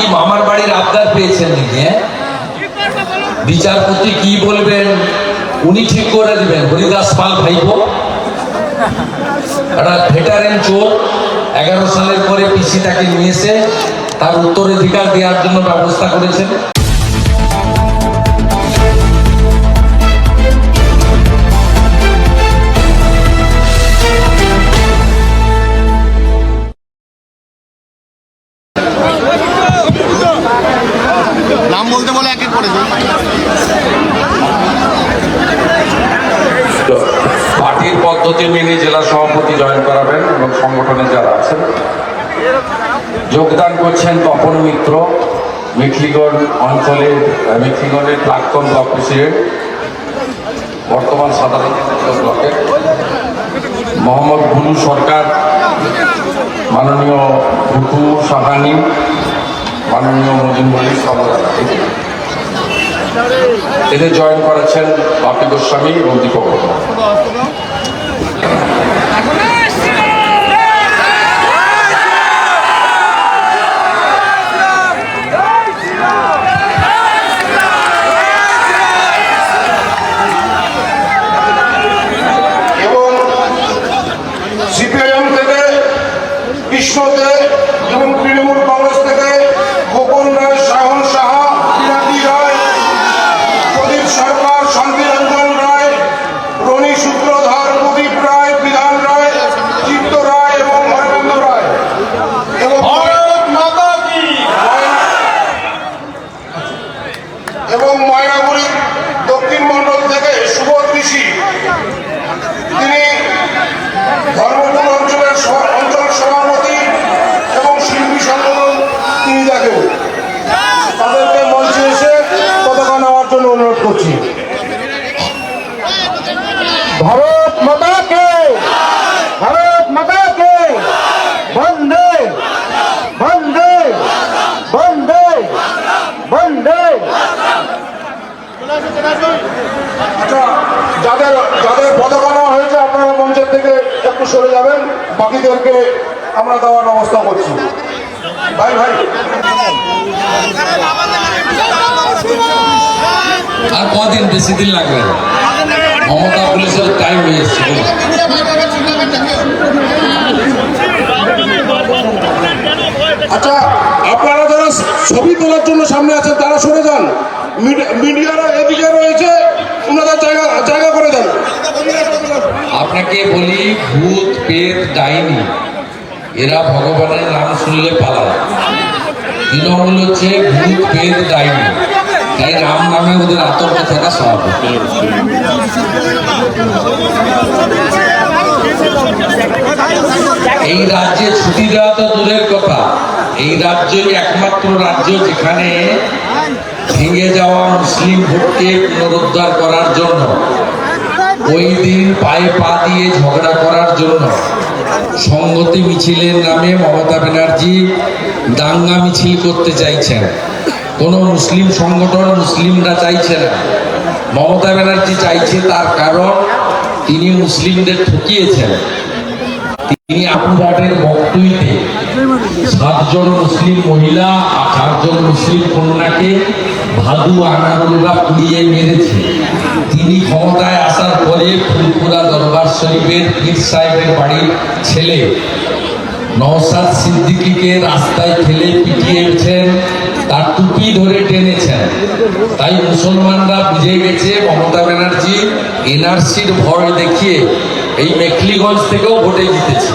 কি মামার বাড়ির আবদার পেয়েছেন নাকি হ্যাঁ? বিচারপতি কি বলবেন? উনি ঠিক করে দিবেন। হরিদাস পাল ভাইব ভেটারেন চোর, এগারো সালের পরে পিসি তাকে নিয়েছে, তার উত্তরাধিকার দেওয়ার জন্য ব্যবস্থা করেছেন। নাম বলতে বলে এক এক করে পার্টির পদ্ধতি মেনে জেলা সভাপতি জয়েন করাবেন এবং সংগঠনে যারা আছেন। যোগদান করছেন তপন মিত্র মেখলিগড় অঞ্চলের আহ, প্রাক্তন ব্লক প্রেসিডেন্ট বর্তমান সাধারণ ব্লকের মোহাম্মদ বুলু সরকার মাননীয় ভুটু সাহানি মাননীয় মজুমবাড়ি সভাপতি এদের জয়েন করেছেন বাপি গোস্বামী এবং দীপক বর্মা। এবং সিপিআইএম থেকে কৃষ্ণ দে এবং তৃণমূল কংগ্রেস থেকে খোকন রায় সায়ন সাহা পিনাকি রায় প্রদীপ সরকার শান্তিরঞ্জন রায় রনি সূত্রধর প্রদীপ রায় বিধান রায় চিত্ত রায় এবং অরবিন্দ রায় এবং এবং ময়নাগুড়ি দক্ষিণ মণ্ডল থেকে সুবোধ ঋষি তিনি ধর্মপুর অঞ্চলের সভা- অঞ্চল সভাপতি এবং শিল্পী সংগঠন তিনি দেখেন তাদেরকে মঞ্চে এসে পতাকা নেওয়ার জন্য অনুরোধ করছি ভারত মাতা কে ভারত মাতা কে বন্দে বন্দে বন্দে বন্দে আচ্ছা যাদের যাদের পতাকা নেওয়া হয়েছে আপনারা মঞ্চের থেকে একটু সরে যাবেন। বাকিদেরকে আমরা দেওয়ার ব্যবস্থা করছি। ভাই ভাই। আর কদিন বেশি দিন লাগবে। মমতা পুলিশের টাইম হয়ে এসছে আচ্ছা আপনারা যারা ছবি তোলার জন্য সামনে আছেন তারা সরে যান। মিডি- মিডিয়ারা এদিকে রয়েছে ওনাদের জায়গা জায়গা করে দেন আপনাকে বলি ভূত, পেট, ডাইনি। এরা ভগবানের নাম শুনলে পালায়। তৃণমূল হচ্ছে ভূত, পেট, ডাইনি। তাই রাম নামে ওদের আতঙ্ক থাকা স্বাভাবিক এই রাজ্যে ছুটি দেওয়া তো দূরের কথা। এই রাজ্যই একমাত্র রাজ্য যেখানে ভেঙে যাওয়া মুসলিম ভোটকে পুনরুদ্ধার করার জন্য ওই দিন পায়ে পা দিয়ে ঝগড়া করার জন্য সংগতি মিছিলের নামে মমতা ব্যানার্জি দাঙ্গা মিছিল করতে চাইছেন। কোনো মুসলিম সংগঠন মুসলিমরা চাইছে না। মমতা ব্যানার্জি চাইছে তার কারণ তিনি মুসলিমদের ঠকিয়েছেন। তিনি আপুরাটের বক্তব্যে সাতজন মুসলিম মহিলা আর চারজন মুসলিম কন্যাকে ভাদু আনারুলরা পুড়িয়ে মেরেছে। তিনি ক্ষমতায় আসার পরে ফুলপুরা দরবার শরীফের পীর সাহেবের বাড়ির ছেলে নওসাদ সিদ্দিকীকে রাস্তায় ফেলে পিটিয়েছেন তার টুপি ধরে টেনেছেন। তাই মুসলমানরা বুঝে গেছে, মমতা ব্যানার্জি এনআরসির ভয় দেখিয়ে এই মেখলিগঞ্জ থেকেও ভোটে জিতেছে।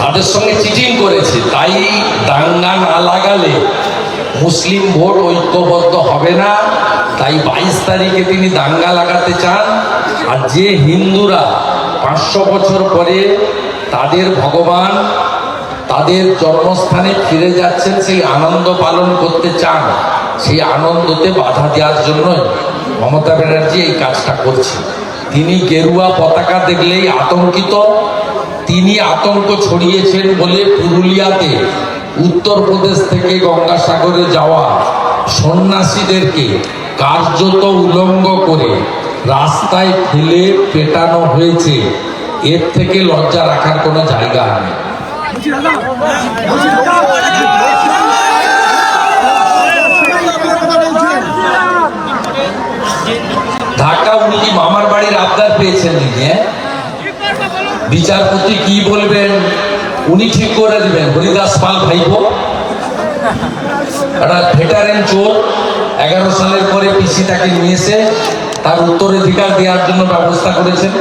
তাদের সঙ্গে চিটিং করেছে, তাই দাঙ্গা না লাগালে মুসলিম ভোট ঐক্যবদ্ধ হবে না, তাই বাইশ তারিখে তিনি দাঙ্গা লাগাতে চান। আর যে হিন্দুরা পাঁচশো বছর পরে তাদের ভগবান, তাদের জন্মস্থানে ফিরে যাচ্ছেন, সেই আনন্দ পালন করতে চান, সেই আনন্দতে বাধা দেওয়ার জন্যই মমতা ব্যানার্জি এই কাজটা করছে তিনি গেরুয়া পতাকা দেখলেই আতঙ্কিত, তিনি আতঙ্ক ছড়িয়েছেন বলে পুরুলিয়াতে উত্তরপ্রদেশ থেকে গঙ্গাসাগরে যাওয়া সন্ন্যাসীদেরকে কার্যত উলঙ্গ করে রাস্তায় ফেলে পেটানো হয়েছে। এর থেকে লজ্জা রাখার কোনো জায়গা নেই। ঢাকা উনি মামার বাড়ির আবদার পেয়েছেন নিজে। বিচারপতি কি বলবেন? উনি ঠিক করে দিবেন। হরিদাস পাল ভাইপো। একটা ভেটারেন চোর, এগারো সালের পরে পিসি তাকে নিয়েছে। তার উত্তরাধিকার দেওয়ার জন্য ব্যবস্থা করেছেন।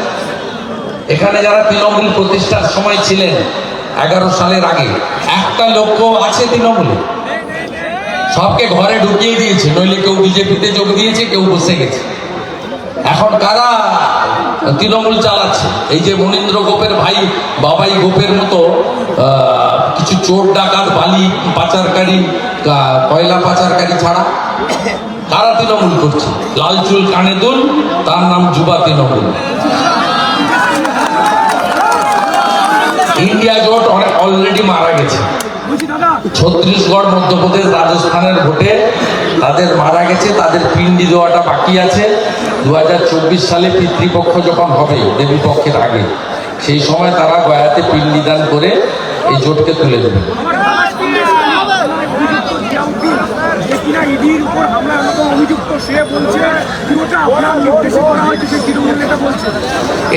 এখানে যারা তৃণমূল প্রতিষ্ঠার সময় ছিলেন, এগারো সালের আগে, একটা লক্ষ্য আছে তৃণমূলে। সবকে ঘরে ঢুকিয়ে দিয়েছে, নইলে কেউ বিজেপিতে যোগ দিয়েছে, কেউ বসে গেছে। এখন কারা তৃণমূল চালাচ্ছে এই যে মনীন্দ্র গোপের ভাই, বাবাই গোপের মতো কিছু চোর ডাকাত, বালি পাচারকারী কয়লা পাচারকারী ছাড়া তারা তৃণমূল করছে। লাল চুল, কানে দুল, তার নাম যুবা তৃণমূল। ইন্ডিয়া জোট অলরেডি মারা গেছে। ছত্তিশগড় মধ্যপ্রদেশ রাজস্থানের ভোটে তাদের মারা গেছে তাদের পিণ্ডি দেওয়াটা বাকি আছে। দু হাজার চব্বিশ সালে পিতৃপক্ষ যখন হবে দেবী পক্ষের আগে সেই সময় তারা গয়াতে পিণ্ডি দান করে এই জোটকে তুলে দেবে।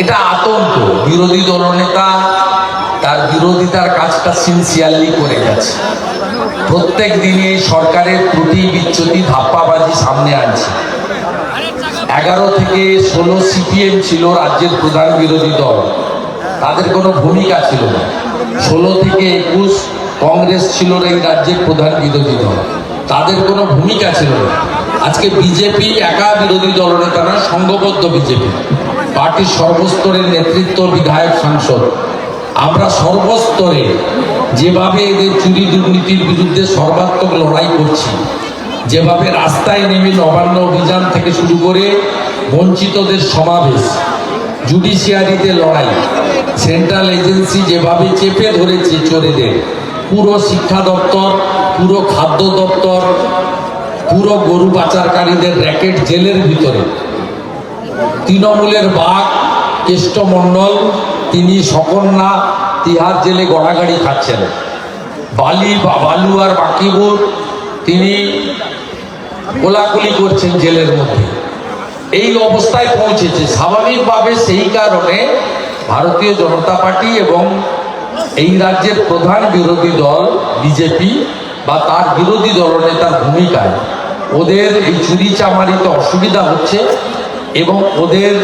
এটা আতঙ্ক। বিরোধী দলনেতা তার বিরোধিতার কাজটা সিনসিয়ারলি করে গেছে। প্রত্যেক দিনে সরকারের ত্রুটি, বিচ্যুতি, ধাপ্পাবাজি সামনে আনছে। এগারো থেকে ষোলো সিপিএম ছিল রাজ্যের প্রধান বিরোধী দল। তাদের কোনো ভূমিকা ছিল না। ষোলো থেকে একুশ কংগ্রেস ছিল এই রাজ্যের প্রধান বিরোধী দল। তাদের কোনো ভূমিকা ছিল না। আজকে বিজেপি একা বিরোধী দলনেতা না, সংঘবদ্ধ বিজেপি। পার্টির সর্বস্তরের নেতৃত্ব বিধায়ক, সাংসদ। আমরা সর্বস্তরে যেভাবে এদের চুরি দুর্নীতির বিরুদ্ধে সর্বাত্মক লড়াই করছি, যেভাবে রাস্তায় নেমে নবান্ন অভিযান থেকে শুরু করে বঞ্চিতদের সমাবেশ, জুডিশিয়ারিতে লড়াই, সেন্ট্রাল এজেন্সি যেভাবে চেপে ধরেছে চোরেদের, পুরো শিক্ষা দপ্তর, পুরো খাদ্য দপ্তর, পুরো গরু পাচারকারীদের র্যাকেট জেলের ভিতরে। তৃণমূলের বাঘ কেষ্টমণ্ডল তিনি সকন্যা তিহার জেলে গড়াগাড়ি খাচ্ছেন। বালি বা বালু আর বাকিবুর তিনি কোলাকুলি করছেন জেলের মধ্যে। এই অবস্থায় পৌঁছেছে। স্বাভাবিকভাবে সেই কারণে ভারতীয় জনতা পার্টি এবং এই রাজ্যের প্রধান বিরোধী দল, বিজেপি বা তার বিরোধী দলনেতার ভূমিকায়। ওদের এই চুরি চামারিতে অসুবিধা হচ্ছে এবং ওদের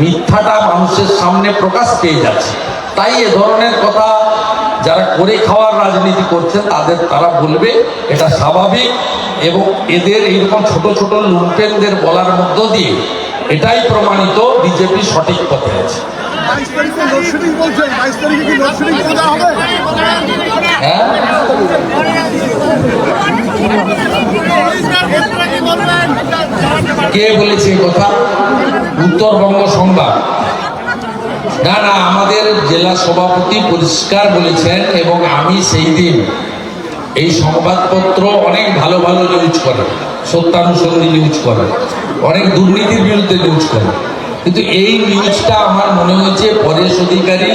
মিথ্যাটা মানুষের সামনে প্রকাশ পেয়ে যাচ্ছে। তাই এ ধরনের কথা যারা করে খাওয়ার রাজনীতি করছে তাদের তারা বলবে, এটা স্বাভাবিক এবং এদের এইরকম ছোট ছোট লুম্পেনদের বলার মধ্য দিয়ে এটাই প্রমাণিত বিজেপি সঠিক পথে আছে। বাইশ তারিখে বাইশ তারিখে কি করে হবে? কে বলেছে কথা? উত্তরবঙ্গ সংবাদ। না না, আমাদের জেলা সভাপতি পরিষ্কার বলেছেন এবং আমি সেই দিন এই সংবাদপত্র অনেক ভালো ভালো নিউজ করে সত্যানুসন্ধি নিউজ করে, অনেক দুর্নীতির বিরুদ্ধে নিউজ করে। কিন্তু এই নিউজটা আমার মনে হয়েছে পরেশ অধিকারী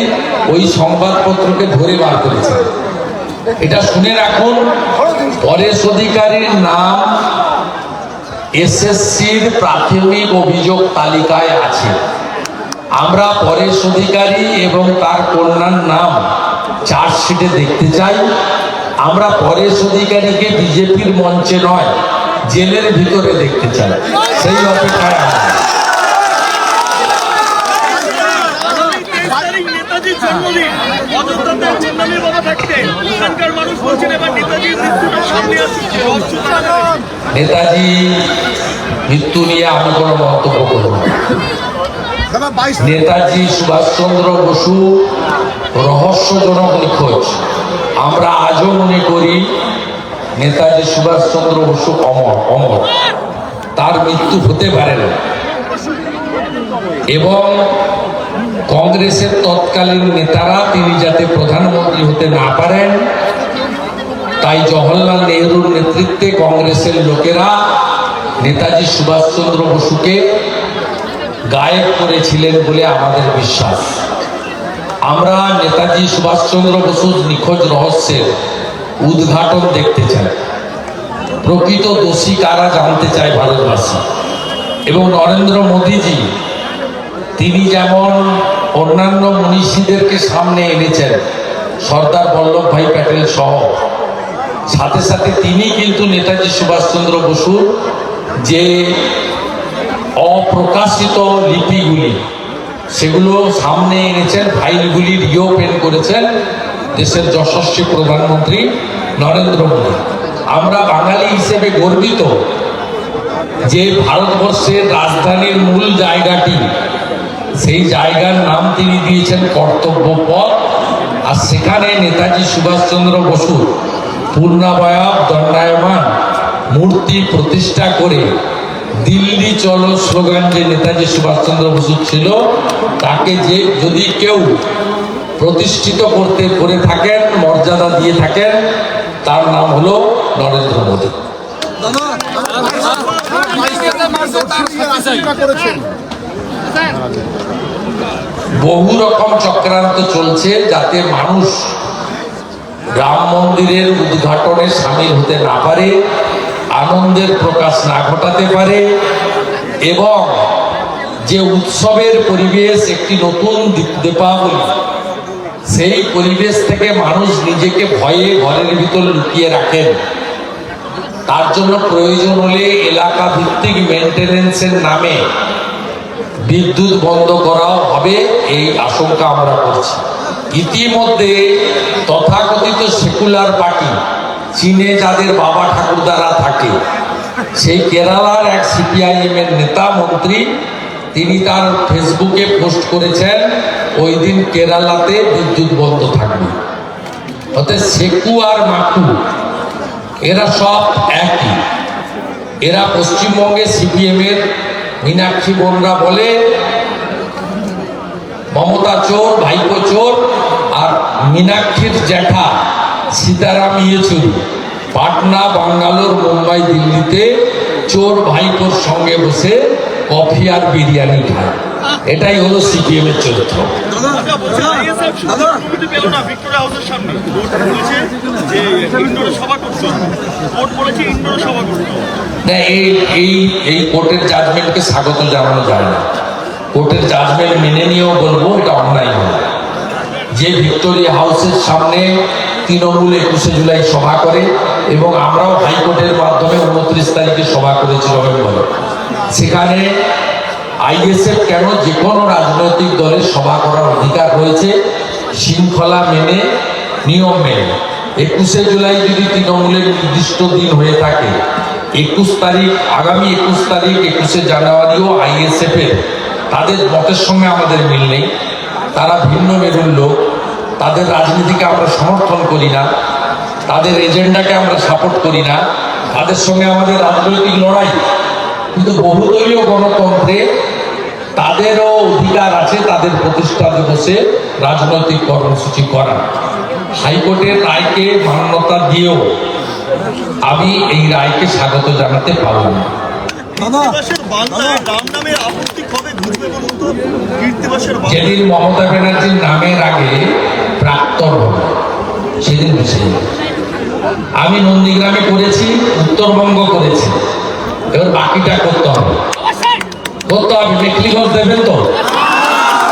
ওই সংবাদপত্রকে ধরে বার করেছে। এটা শুনে রাখুন, পরেশ অধিকারীর নাম এসএসসির প্রাথমিক অভিযোগ তালিকায় আছে। আমরা পরেশ অধিকারী এবং তার কন্যার নাম চার্জশিটে দেখতে চাই। আমরা পরেশ অধিকারীকে বিজেপির মঞ্চে নয়, জেলের ভিতরে দেখতে চাই। সেই অপেক্ষায় আমরা নেতাজির জন্মদিন অযোধ্যাতে চিন্তামির বাবা থাকতে এখানকার মানুষ বলছেন এবার নেতাজির মৃত্যুটা সামনে আসছে নেতাজি মৃত্যু নিয়ে আমি কোনো মন্তব্য করব নেতাজি সুভাষচন্দ্র বসু রহস্যজনক নিখোঁজ। আমরা আজও মনে করি নেতাজি সুভাষচন্দ্র বসু অমর অমর। তার মৃত্যু হতে পারে না। এবং কংগ্রেসের তৎকালীন নেতারা তিনি যাতে প্রধানমন্ত্রী হতে না পারেন, তাই জওহরলাল নেহরুর নেতৃত্বে কংগ্রেসের লোকেরা নেতাজি সুভাষচন্দ্র বসুকে গায়েব করেছিলেন বলে আমাদের বিশ্বাস। আমরা নেতাজি সুভাষচন্দ্র বসুর নিখোঁজ রহস্যের উদ্ঘাটন দেখতে চাই। প্রকৃত দোষী কারা জানতে চায় ভারতবাসী? এবং নরেন্দ্র মোদীজি তিনি যেমন অন্যান্য মনীষীদেরকে সামনে এনেছেন, সর্দার বল্লভভাই প্যাটেল সহ। সাথে সাথে তিনি কিন্তু নেতাজি সুভাষচন্দ্র বসুর যে অপ্রকাশিত লিপিগুলি, সেগুলো সামনে এনেছেন, ফাইলগুলি রিওপেন করেছেন দেশের যশস্বী প্রধানমন্ত্রী নরেন্দ্র মোদী। আমরা বাঙালি হিসেবে গর্বিত যে ভারতবর্ষের রাজধানীর মূল জায়গাটি সেই জায়গার নাম তিনি দিয়েছেন কর্তব্য পথ। আর সেখানে নেতাজি সুভাষচন্দ্র বসুর পূর্ণাবয়ব দণ্ডায়মান মূর্তি প্রতিষ্ঠা করে দিল্লি চলো স্লোগান যে নেতাজি সুভাষচন্দ্র বসু ছিল তাকে যে যদি কেউ প্রতিষ্ঠিত করতে করে থাকেন মর্যাদা দিয়ে থাকেন তার নাম হলো নরেন্দ্র মোদী। করেছেন। বহু রকম চক্রান্ত চলছে যাতে মানুষ রাম মন্দিরের উদ্ঘাটনে সামিল হতে না পারে, আনন্দের প্রকাশ না ঘটাতে পারে, এবং যে উৎসবের পরিবেশ একটি নতুন দীপ- দীপাবলি, সেই পরিবেশ থেকে মানুষ নিজেকে ভয়ে ঘরের ভিতর লুকিয়ে রাখেন। তার জন্য প্রয়োজন হলে এলাকা ভিত্তিক মেনটেনেন্সের নামে বিদ্যুৎ বন্ধ করা হবে, এই আশঙ্কা আমরা করছি। ইতিমধ্যে তথাকথিত সেকুলার পার্টি, চীনে যাদের বাবা ঠাকুরদারা থাকে, সেই কেরালার এক সিপিআইএম এর নেতা মন্ত্রী, তিনি তার ফেসবুকে পোস্ট করেছেন, ওই দিন কেরালাতে বিদ্যুৎ বন্ধ থাকবে। অর্থাৎ সেকু আর মাকু, এরা সব একই। এরা পশ্চিমবঙ্গে সিপিএম এর মীনাক্ষী বোনরা বলে, মমতা চোর, ভাইপো চোর আর মীনাক্ষীর জ্যাঠা সীতারাম ইয়েচুরি। পাটনা, বাঙ্গালোর, মুম্বাই, দিল্লিতে চোর ভাইকোর সঙ্গে বসে কফি আর বিরিয়ানি খায়। এটাই হলো সিপিএম এর চরিত্র বলছি, ISF শুধু অনুমতি পেল না ভিক্টোরিয়া হাউসের সামনে। কোর্ট বলেছে যে ইনডোরে সভা করতে হবে। কোর্ট বলেছে ইনডোরে সভা করতে হবে। না এই কোর্টের জাজমেন্টকে স্বাগত জানানো যায় না কোর্টের জাজমেন্ট মেনে নিয়েও বলব এটা অন্যায় যে ভিক্টোরিয়া হাউসের সামনে তৃণমূল একুশে জুলাই সভা করে এবং আমরাও হাইকোর্টের মাধ্যমে উনত্রিশ তারিখে সভা করেছি নভেম্বরে সেখানে আইএসএফ কেন যে কোনো রাজনৈতিক দলের সভা করার অধিকার রয়েছে, শৃঙ্খলা মেনে, নিয়ম মেনে। একুশে জুলাই যদি তৃণমূলের নির্দিষ্ট দিন হয়ে থাকে, একুশ তারিখ, আগামী একুশ তারিখ, একুশে জানুয়ারিও আইএসএফ এর তাদের মতের সঙ্গে আমাদের মিল নেই। তারা ভিন্ন মেরুর লোক। তাদের রাজনীতিকে আমরা সমর্থন করি না। তাদের এজেন্ডাকে আমরা সাপোর্ট করি না। তাদের সঙ্গে আমাদের রাজনৈতিক লড়াই কিন্তু বহুদলীয় গণতন্ত্রে তাদেরও অধিকার আছে তাদের প্রতিষ্ঠা দিবসে রাজনৈতিক কর্মসূচি করা। হাইকোর্টের রায়কে মান্যতা দিয়েও আমি এই রায়কে স্বাগত জানাতে পারব না। যেদিন মমতা ব্যানার্জির নামের আগে প্রাক্তন হবে সেদিন আমি নন্দীগ্রামে করেছি উত্তরবঙ্গ করেছি। এবার বাকিটা করতে হবে। করতে হবে মেকলিগঞ্জ দেবেন তো।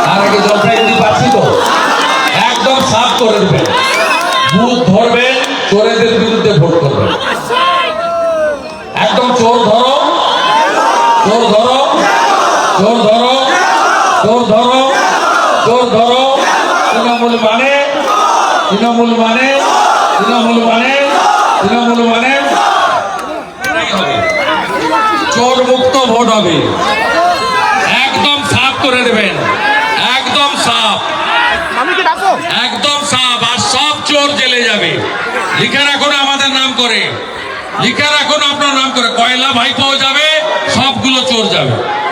তার আগে জলপাইগুড়ি পাচ্ছি তো, একদম সাফ করে দেবেন। বুথ ধরবেন, চোরেদের বিরুদ্ধে ভোট করবেন। একদম চোর ধরো চোর ধরো চোর ধরো চোর ধরো চোর ধরো। তৃণমূল মানে তৃণমূল মানে তৃণমূল মানে তৃণমূল মানে। চোর মুক্ত ভোট হবে। একদম সাফ করে দেবেন। একদম সাফ। একদম সাফ। আর সব চোর জেলে যাবে। লিখে রাখুন আমাদের নাম করে। লিখে রাখুন আপনার নাম করে। কয়লা ভাইপো যাবে সবগুলো চোর যাবে।